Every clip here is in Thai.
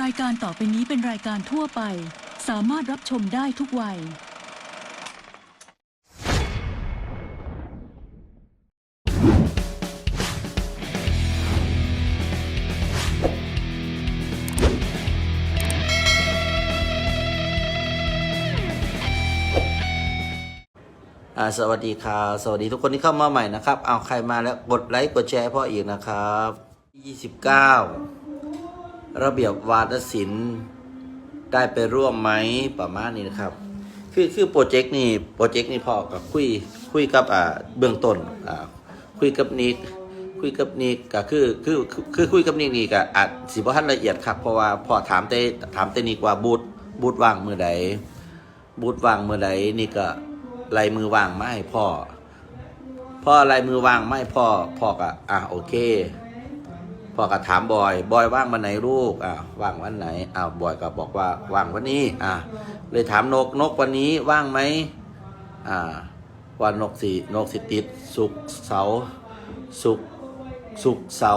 รายการต่อไปนี้เป็นรายการทั่วไป สามารถรับชมได้ทุกวัย อ่าสวัสดีครับสวัสดีทุกคนที่เข้ามาใหม่นะครับ เอาใครมาแล้วกดไลค์กดแชร์ให้พ่ออีกนะครับ 29 ระเบียบวาทศิลป์ได้ไปร่วมไหมประมาณนี้นะครับ คือคือโปรเจกต์นี้โปรเจกต์นี้พ่อก็คุยคุยกับอ่าเบื้องต้นอ่าคุยกับนิกคุยกับนิกก็คือคือคือคุยกับนิกนี่ก็อาจสิบ่ทันละเอียดครับเพราะว่าพ่อถามแต่ถามแต่นิกว่าบูธบูธว่างมือใดบูธวางมือใดนี่ก็ลายมือวางไม่ให้พ่อพ่อลายมือวางไม่พ่อพ่อก็อะโอเค พ่อก็ถามบอย บอยว่างวันไหนลูกอะว่างวันไหนอ้าวบอยก็บอกว่าว่างวันนี้อะเลยถามนกนกวันนี้ว่างไหมอ่าว่านกสินกสิติดสุกเสาสุกสุกเสา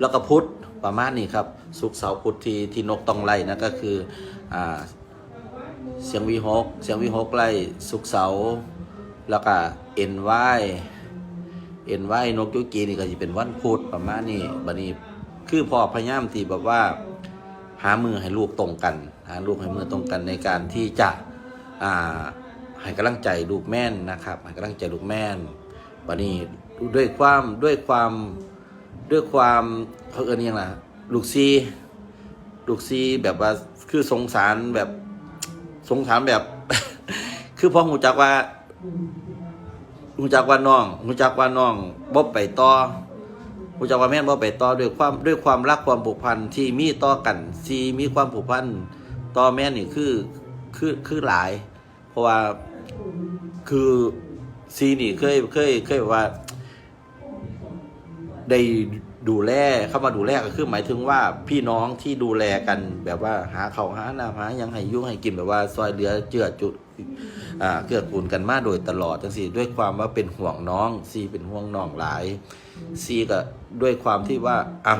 แล้วก็พุธประมาณนี้ครับ สุกเสาพุธที่ที่นกต้องไล่นะก็คืออ่าเสียงวีหกเสียงวีหกไล่สุกเสาแล้วก็เอ็นไว เอ็นไวนกยุกีนี่ก็จะเป็นวันพุธประมาณนี้บัดนี้คือพ่อพยายามที่แบบว่า หามือให้ลูกตรงกันหาลูกให้มือตรงกันในการที่จะอ่าให้กำลังใจลูกแม่นนะครับให้กำลังใจลูกแม่นบัดนี้ด้วยความด้วยความด้วยความเขาเอินยังล่ะลูกซีลูกซีแบบว่าคือสงสารแบบสงสารแบบ คือพอหูจักว่า หูจักว่าน้องหูจักว่าน้องบ่ไปต่อหูจักว่าแม่นบ่ไปต่อด้วยความด้วยความรักความผูกพันที่มีต่อกันซีมีความผูกพันต่อแม่นนี่คือคือคือหลาย เพราะว่าคือซีนี่เคยเคยเคยแบบว่าได้ ดูแลเข้ามาดูแลก็คือหมายถึงว่าพี่น้องที่ดูแลกันแบบว่าหาเขาหาหน้ำหายังให้ยุ่งให้กินแบบว่าซอยเหลือเจือจุดอ่าเกื้อกูลกันมาโดยตลอดทั้งสี่ด้วยความว่าเป็นห่วงน้องซีเป็นห่วงน้องหลายซีก็ด้วยความที่ว่าอะ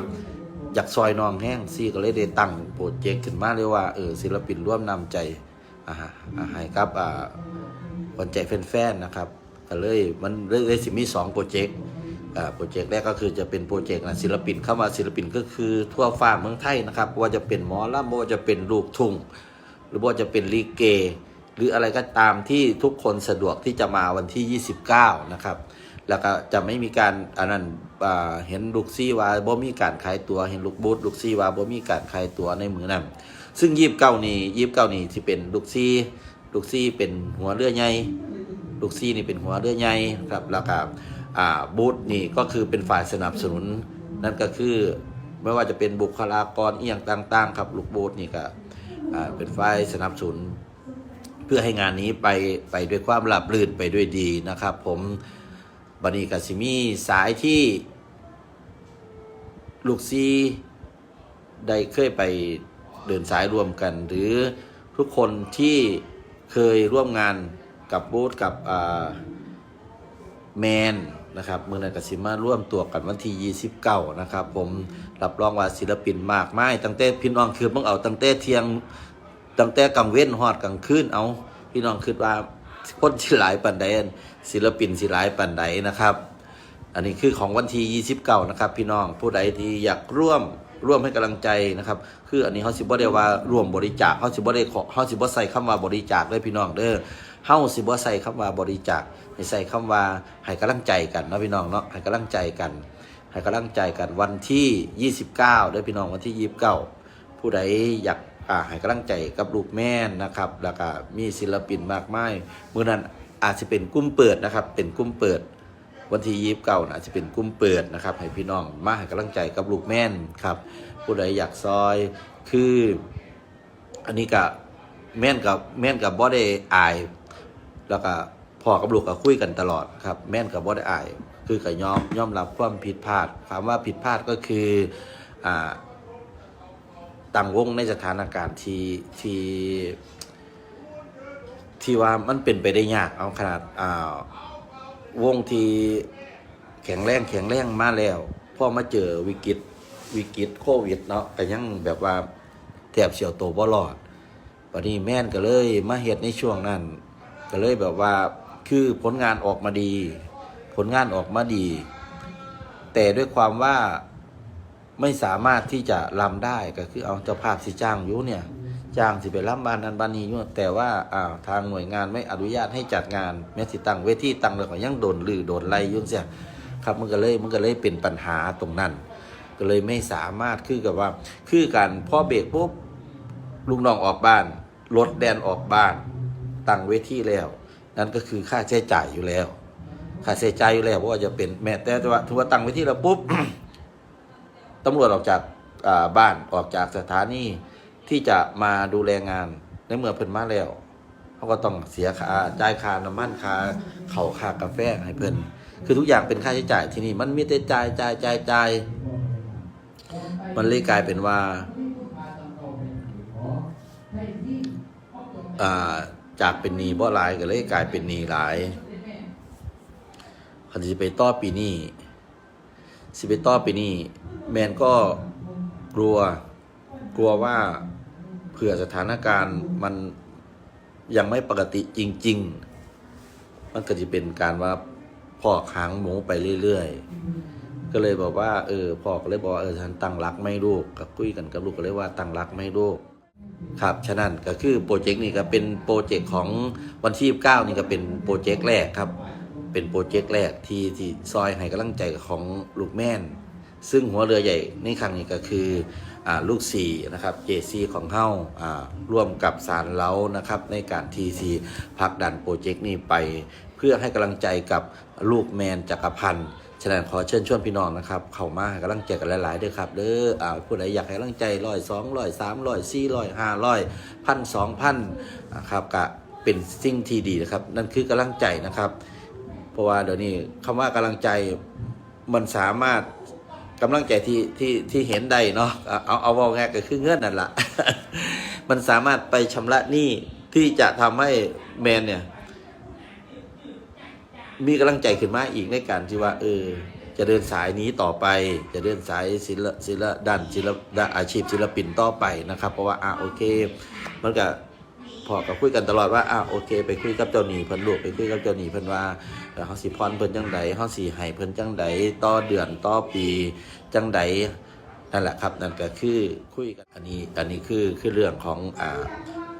อยากซอยน้องแห้งซีก็เลยได้ตั้งโปรเจกต์ขึ้นมาเลยว่าเออศิลปินร่วมนำใจอ่าอ่าให้กับอ่าคนใจแฟนๆนะครับก็เลยมันเลยสิมีสองโปรเจกต์ โปรเจกต์แรกก็คือจะเป็นโปรเจกต์ศิลปินเข้ามาศิลปินก็คือทั่วฟ้าเมืองไทยนะครับว่าจะเป็นหมอลำว่าจะเป็นลูกทุ่งหรือว่าจะเป็นลีเก หรืออะไรก็ตามที่ทุกคนสะดวกที่จะมาวันที่ 29 นะครับ แล้วก็จะไม่มีการอันนั้นเห็นลูกซี่ว่าบ่มีการขายตัวเห็นลูกบูธลูกซี่ว่าบ่มีการขายตัวในมือนั้นซึ่งยีบเก้านี่ยีบเก้านี่ที่เป็นลูกซี่ลูกซี่เป็นหัวเรือใหญ่ลูกซี่นี่เป็นหัวเรือใหญ่ครับแล้วก็อ่า บูธนี่ก็คือเป็นฝ่ายสนับสนุน นั่นก็คือไม่ว่าจะเป็นบุคลากรเอียงต่าง ๆ ครับลูกบูธนี่ก็เป็นฝ่ายสนับสนุน เพื่อให้งานนี้ไปไปด้วยความราบรื่นไปด้วยดีนะครับ ผมบันีกาซิมีสายที่ลูกซีได้เคยไปเดินสายรวมกัน หรือทุกคนที่เคยร่วมงานกับบูธกับแมน นะครับเมืองนันกสิมาร่วมตัวกันวันที่29นะครับผมรับรองว่าศิลปินมากมายตั้งแต่พี่น้องคือเพิ่งเอาตั้งแต่เที่ยงตั้งแต่กลางเว้นฮอดกลางคืนเอาพี่น้องคิดว่าคนสิหลายปันใดศิลปินสิหลายปันใดนะครับ อันนี้คือของวันที่29นะครับพี่น้องผู้ใดที่อยากร่วมร่วมให้กำลังใจนะครับ คืออันนี้เขาสิบ่ได้ว่าร่วมบริจาคเขาสิบ่ได้เขาสิบ่ใส่คำว่าบริจาคเด้อพี่น้องเด้อเฮาสิบ่ใส่คำว่าบริจาค ให้ใส่คำว่าให้กำลังใจกันเนาะพี่น้องเนาะให้กำลังใจกันให้กำลังใจกันวันที่ 29เด้อพี่น้องวันที่ 29 ผู้ใดอยากอ่าให้กำลังใจกับลูกแม่นนะครับ แล้วก็มีศิลปินมากมายเมื่อนั้นอาจจะเป็นกุ้มเปิดนะครับ เป็นกุ้มเปิด วันที่ยีบเก่านะอาจจะเป็นกุ้มเปิดนะครับ ให้พี่น้องมาให้กำลังใจกับลูกแม่นครับ ผู้ใดอยากซอยคือ อันนี้กับแม่นกับแม่นกับบ่ได้อาย แล้วก็ พ่อกับลูกก็คุยกันตลอดครับ แม่นกับบ่ได้อาย คือก็ยอมยอมรับความผิดพลาดคำว่าผิดพลาดก็คืออ่าตั้งวงในสถานการณ์ที่ที่ที่ว่ามันเป็นไปได้ยากเอาขนาดอ่าวงที่แข็งแรงแข็งแรงมาแล้วพอมาเจอวิกฤตวิกฤตโควิดเนาะก็ยังแบบว่าแทบเฉียวโตวบ่รอดบัดนี้แม่นก็เลยมาเฮ็ดในช่วงนั้น ก็เลยแบบว่า คือผลงานออกมาดี ผลงานออกมาดี แต่ด้วยความว่าไม่สามารถที่จะลำได้ก็คือเอาเจ้าภาพสิจ้างยู่เนี่ย จ้างสิไปลำบ้านนันบานนี้ยู่แต่ว่าอ่าทางหน่วยงานไม่อนุญาตให้จัดงานแม้สิตั้งเวทีตั้งแล้วก็ยังโดนลือโดนไล่ยุ่งเสียครับมันก็เลยมันก็เลยเป็นปัญหาตรงนั้น ก็เลยไม่สามารถคือกับว่า คือการพ่อเบรกปุ๊บลุงน้องออกบ้านรถแดนออกบ้านตั้งเวทีแล้ว นั่นก็คือค่าใช้จ่ายอยู่แล้ว ค่าใช้จ่ายอยู่แล้วเพราะว่าจะเป็นแม้แต่ว่าถือว่าตั้งเวทีแล้วปุ๊บตำรวจออกจากาบ้านออกจากสถานีที่จะมาดูแลงานในเมื่อเพิ่นมาแล้วเขาก็ต้องเสียค่าจ่ายค่าน้ำมันค่าเขาค่ากาแฟให้เพิ่นคือทุกอย่างเป็นค่าใช้จ่ายที่นี่มันมีแต่จ่ายจ่ายจ่ายจ่ายมันเลยกลายเป็นว่าอ่า จากเป็นหนี้บ่หลายก็เลยกลายเป็นหนี้หลายคันสิไปต่อปีนี้สิไปต่อไปนี่แมนก็กลัวกลัวว่าเผื่อสถานการณ์มันยังไม่ปกติจริง ๆ มันก็จะเป็นการว่าพอค้างหมูไปเรื่อยๆ ก็เลยบอกว่า เออพ่อก็เลยบอกเออฉันตั้งรักไม่ลูกก็คุยกันกับลูกก็เลยว่าตั้งรักไม่ลูก ครับฉะนั้นก็คือโปรเจกต์นี้ก็เป็นโปรเจกต์ของวันที่29นี่ก็เป็นโปรเจกต์แรกครับ เป็นโปรเจกต์แรกที่ที่ซอยให้กำลังใจของลูกแม่น ซึ่งหัวเรือใหญ่ในครั้งนี้ก็คืออลูกสี่นะครับเจซีของเฮ้าอ่าร่วมกับสารเล้านะครับในการทีซีพักดันโปรเจกต์นี้ไป เพื่อให้กำลังใจกับลูกแมนจักรพันธ์ ฉะนั้นขอเชิญชวนพี่น้องนะครับ เข้ามาให้กำลังใจกันหลาย ๆด้วยครับเด้ออ่าผู้ใดอยากให้กำลังใจร้อยสองร้อยสามร้อยสี่ร้อยห้าร้อยพันสองพันนะครับก็เป็นสิ่งที่ดีนะครับ นั่นคือกำลังใจนะครับ เพราะว่าเดี๋ยวนี้คำว่ากำลังใจมันสามารถกำลังใจที่ที่ที่เห็นได้เนาะเอาเอาเอาว่าง่ายก็คือเงื่อนนั่นแหละมันสามารถไปชำระหนี้ที่จะทำให้แมนเนี่ย มีกำลังใจขึ้นมาอีกในการที่ว่า เออ จะเดินสายนี้ต่อไป จะเดินสายศิลศิลด้านศิลด้านอาชีพศิลปินต่อไปนะครับ เพราะว่าอะโอเค มันก็พอกับคุยกันตลอดว่าอะโอเค ไปคุยกับเจ้าหนี้เพิ่นลูกไปคุยกับเจ้าหนี้เพิ่นว่าเออเฮาสิพรเพิ่นจังใดเฮาสิให้เพิ่นจังใดต่อเดือนต่อปีจังใดนั่นแหละครับนั่นก็คือคุยกันอันนี้อันนี้คือคือเรื่องของอ่า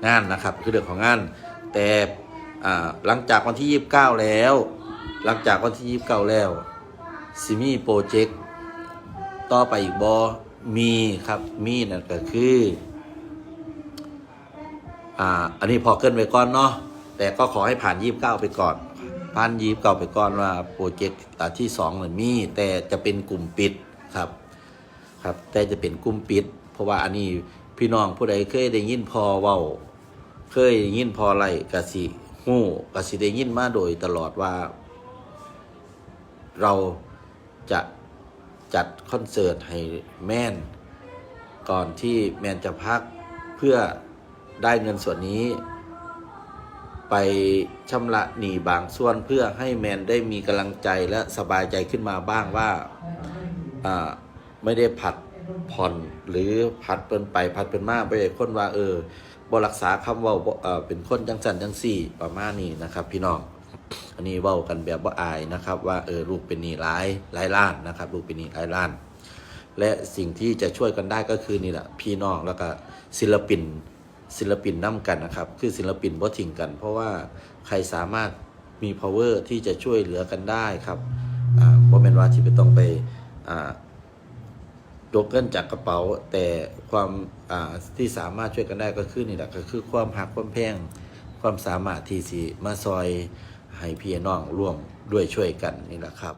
งานนะครับคือเรื่องของงาน แต่อ่าหลังจากวันที่ 29 แล้ว หลังจากวันที่29แล้วซิมีโปรเจกต์ต่อไปอีกบอมีครับมีนั่นก็คืออ่าอันนี้พอเกินไปก่อนเนาะแต่ก็ขอให้ผ่านยี่บเก้าไปก่อนผ่านยี่บเก้าไปก่อนว่าโปรเจกต์ที่สองเนี่ยมี แต่จะเป็นกลุ่มปิดครับครับ แต่จะเป็นกลุ่มปิด เพราะว่าอันนี้พี่น้องผู้ใดเคยได้ยินพอเว้า เคยได้ยินพอไรกสิฮู้กสิได้ยินมาโดยตลอดว่า เราจะจัดคอนเสิร์ตให้แม่น ก่อนที่แมนจะพักเพื่อได้เงินส่วนนี้ ไปชำระหนี้บางส่วนเพื่อให้แมนได้มีกำลังใจและสบายใจขึ้นมาบ้างว่าอ่าไม่ได้ผัดผ่อนหรือผัดเป็นไปผัดเป็นมากไปคนว่า เออบรักษาคำเว่าบ่เอ่อเป็นคนจังสันจังสี่ประมาณนี้นะครับ พี่น้อง อันนี้เว้ากันแบบว่าอายนะครับ ว่าเออลูกเป็นหนี้หลายหลายล้านนะครับ ลูกเป็นหนี้หลายล้าน และสิ่งที่จะช่วยกันได้ก็คือนี่แหละพี่น้องแล้วก็ศิลปินศิลปินน้ากันนะครับ คือศิลปินบ่ทิ้งกัน เพราะว่าใครสามารถมี power ที่จะช่วยเหลือกันได้ครับอ่าบ่แม่นว่าที่ไปต้องไปอ่ายกเงินจากกระเป๋า แต่ความที่สามารถช่วยกันได้ก็คือนี่แหละก็คือความหักความแพงความสามารถที่สิมาซอย ให้พี่น้องร่วมด้วยช่วยกันนี่แหละครับ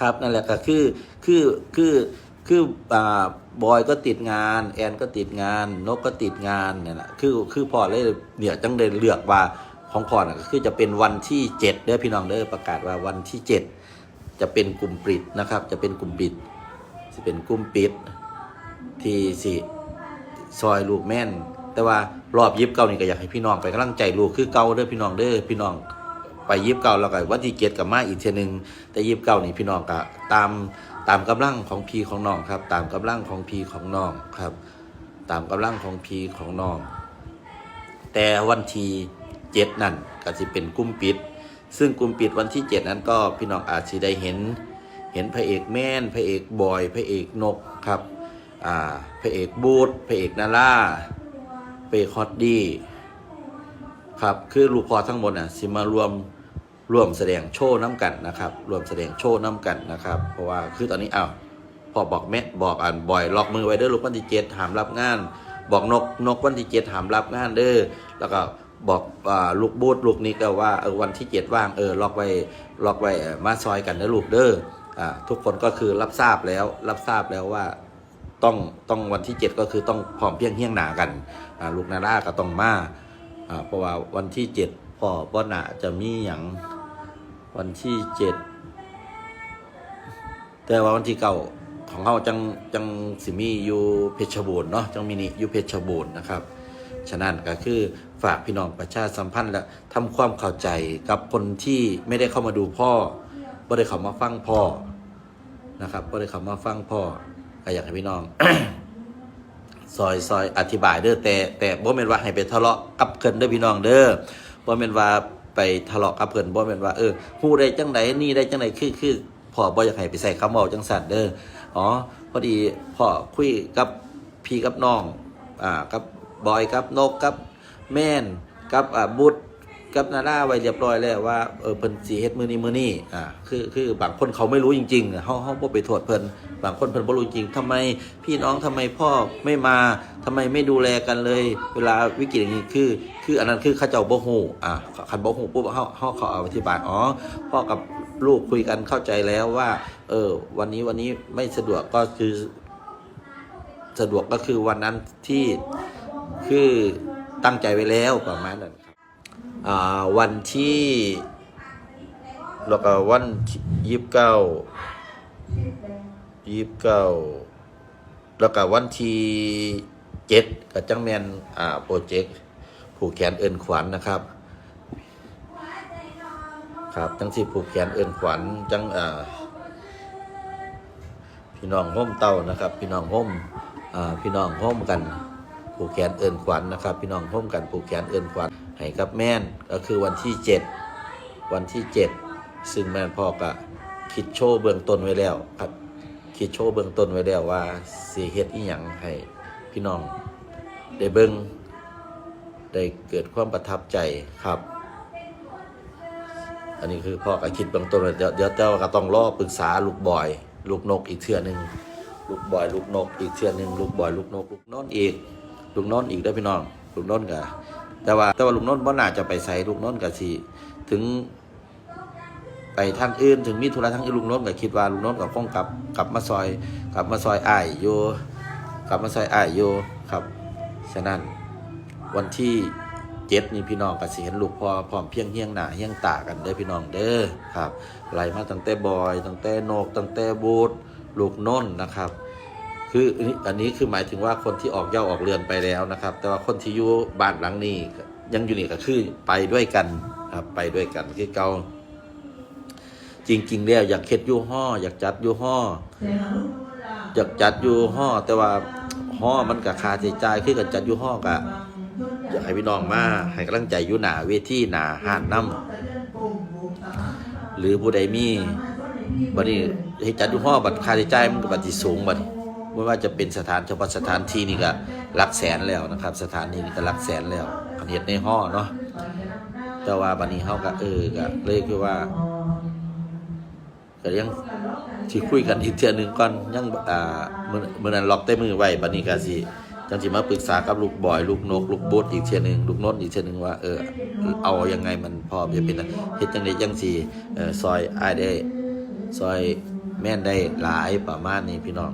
ครับนั่นแหละก็คือคือคือคืออ่าบอยก็ติดงาน แอนก็ติดงาน นกก็ติดงานเนี่ยแหละคือคือพอเลยเนี่ยจังได้เลือกว่าของพอน่ะก็คือจะเป็นวันที่เจ็ดเด้อพี่น้องเด้อประกาศว่าวันที่เจ็ดจะเป็นกลุ่มปิดนะครับ จะเป็นกลุ่มปิดสิเป็นกลุ่มปิดที่สิซอยลูกแม่น แต่ว่ารอบยิบเก่านี่ก็อยากให้พี่น้องไปกำลังใจลูกคือเก่าเด้อพี่น้องเด้อพี่น้อง ไปยิบเก่าแล้วก็วันที่เกียรกับมาอีกเทีนึงแต่ยิบเก่านี่พี่น้องก็ตามตามกำลังของพีของน้องครับ ตามกำลังของพีของน้องครับ ตามกำลังของพีของน้อง แต่วันที่เจ็ดนั่นก็จะเป็นกลุ่มปิด ซึ่งกลุ่มปิดวันที่เจ็ดนั้นก็พี่น้องอาจจะได้เห็น เห็นพระเอกแม่นพระเอกบอยพระเอกนกครับอ่าพระเอกบูธพระเอกนาร่าพระเอกฮอตดี้ครับคือลูกคอทั้งหมดน่ะสิมารวม ร่วมแสดงโชว์น้ำกันนะครับรวมแสดงโชว์น้ำกันนะครับ เพราะว่าคือตอนนี้อ้าวพอบอกแม่บอกอ่านบ่อยล็อกมือไว้เด้อลูกวันที่เจ็ดหามรับงาน บอกนกนกวันที่เจ็ดหามรับงานเด้อแล้วก็บอกอลูกบูธลูกนี้ก็ว่าเออวันที่เจ็ดว่างเออล็อกไว้ล็อกไว้มาซอยกันนะลูกเด้ออ่าทุกคนก็คือรับทราบแล้วรับทราบแล้วว่าต้องต้องวันที่ 7 ก็คือต้องพร้อมเพรียงเฮี้ยงหนากันอ่าลูกนาราก็ต้องมาอ่าเพราะว่าวันที่ 7พ่อพ่อหนาจะมีอย่าง วันที่7แต่ว่าวันที่เก้าของเขาจังจังสิมีอยู่เพชรบูรณ์เนาะจังมินิอยู่เพชรบูรณ์นะครับฉะนั้นก็คือฝากพี่น้องประชาสัมพันธ์และทำความเข้าใจกับคนที่ไม่ได้เข้ามาดูพ่อไม่ได้เข้ามาฟังพ่อนะครับไม่ได้เข้ามาฟังพ่อก็อยากให้พี่น้องซอยซอยอธิบายเด้อแต่แต่บ่แม่นว่าให้ไปทะเลาะกับเพิ่นเด้อพี่น้องเด้อบ่แม่นว่า ไปทะเลาะกับเพิ่นบ่แม่นว่าเออฮู้ได้จังไดนี่ได้จังไดคือคือพ่อบ่อยากให้ไปใส่คำเว้าจังซั่นเด้ออ๋อพอดีพ่อคุยกับพี่กับน้องอ่ากับบอยกับนกกับแม่นกับอ่าบุตร กับนาราไว้เรียบร้อยแล้วว่าเออเพิ่นสิเฮ็ดมือนี้มือนี้อ่าคือคือบางคนเขาไม่รู้จริงๆเฮาเฮาบ่ไปโทษเพิ่นบางคนเพิ่นบ่รู้จริงทำไมพี่น้องทำไมพ่อไม่มาทำไมไม่ดูแลกันเลย เวลาวิกฤตอย่างนี้คือ คืออันนั้นคือเขาเจ้าบ่ฮู้อ่าคันบ่ฮู้ปุ๊บเฮาเฮาเขาเอาอธิบายอ๋อพ่อกับลูกคุยกันเข้าใจแล้วว่า เออ วันนี้วันนี้ไม่สะดวกก็คือสะดวกก็คือวันนั้นที่คือตั้งใจไว้แล้วประมาณนั้นครับอ่า วันที่แล้วก็วันยี่สิบเก้ายี่สิบเก้าแล้วก็วันที่เจ็ดกับจังแมนอ่าโปรเจกต์ผูกแขนเอินขวัญนะครับ ครับทั้งที่ผูกแขนเอินขวัญจังอ่าพี่น้องห่มเต้านะครับ พี่น้องห่มอ่าพี่น้องห่มกันผูกแขนเอินขวัญนะครับ พี่น้องห่มกันผูกแขนเอินขวัญ ให้กับแม่นก็คือวันที่เจ็ดวันที่เจ็ดซึ่งแม่นพ่อก็คิดโชว์เบื้องต้นไว้แล้วครับคิดโชว์เบื้องต้นไว้แล้วว่าสีเฮ็ดอีหยังให้พี่น้อง ได้เบิ่งได้เกิดความประทับใจครับ อันนี้คือพ่อก็คิดเบื้องต้นไว้เดี๋ยวเดี๋ยวเจ้าก็ต้องรอปรึกษาลูกบอย ลูกนกอีกเทื่อหนึ่งลูกบอย ลูกนกอีกเทื่อหนึ่งลูกบอย ลูกนก ลูกโนนอีก ลูกโนนอีกได้พี่น้อง ลูกโนนกะ แต่ว่าแต่ว่าลูกโนนบ่น่าจะไปใส่ลูกโนนกะสิถึง ไปทางอื่นถึงมีธุระทางอื่นลุงน้นก็คิดว่าลุงน้นก็คงกลับกลับมาซอย กลับมาซอยอ้ายอยู่กลับมาซอยอ้ายอยู่ครับฉะนั้นวันที่เจ็ดนี่พี่น้องก็สิเห็นลูกพอพร้อมเพียงเฮียงหนาเฮียงตากันเด้อพี่น้องเด้อครับไหลมาตั้งแต่บอยตั้งแต่โนกตั้งแต่บูดลูกน้นนะครับ คืออันนี้คือหมายถึงว่าคนที่ออกเย่าออกเรือนไปแล้วนะครับ แต่ว่าคนที่อยู่บ้านหลังนี้ยังอยู่นี่ก็คือไปด้วยกันครับไปด้วยกันคือเก่าจริง ๆ แล้วอยากเค็ดยู่ห่ออยากจัดยู่ห่ออยากจัดยู่ห่อแต่ว่าห่อมันกับคาใช้จ่ายคือกันจัดยู่ห่อกะอยากให้พี่น้องมาให้กำลังใจอยู่หนาเวทีหนาห้านน้ำหรือผู้ใดมีบัดนี้ให้จัดยู่ห่อบัตรคาใช้จ่ายมันก็บัตรสูงบัดนี้ ไม่ว่าจะเป็นสถานเฉพาะสถานที่นี่ก็หลักแสนแล้วนะครับ สถานที่นี่ก็หลักแสนแล้วคันเฮ็ดในห่อเนาะแต่ว่าบัดนี้เฮาก็เออก็เลยคือว่าก็ยังที่คุยกันอีกเทือหนึงก่อนยังอ่ามื้อมื้อนั้นล็อกแต่มือไว้บัดนี้ก็สิจังสิมาปรึกษากับลูกบอยลูกนก ลูกบดอีกเทื่อหนึงลูกนนอีกเทื่อหนึงว่าเออเอายังไงมันพอจะเป็นเฮ็ดจังไดจังสิเอ่อซอยอ้ายได้ซอยแม่นได้หลายประมาณนี้พี่น้อง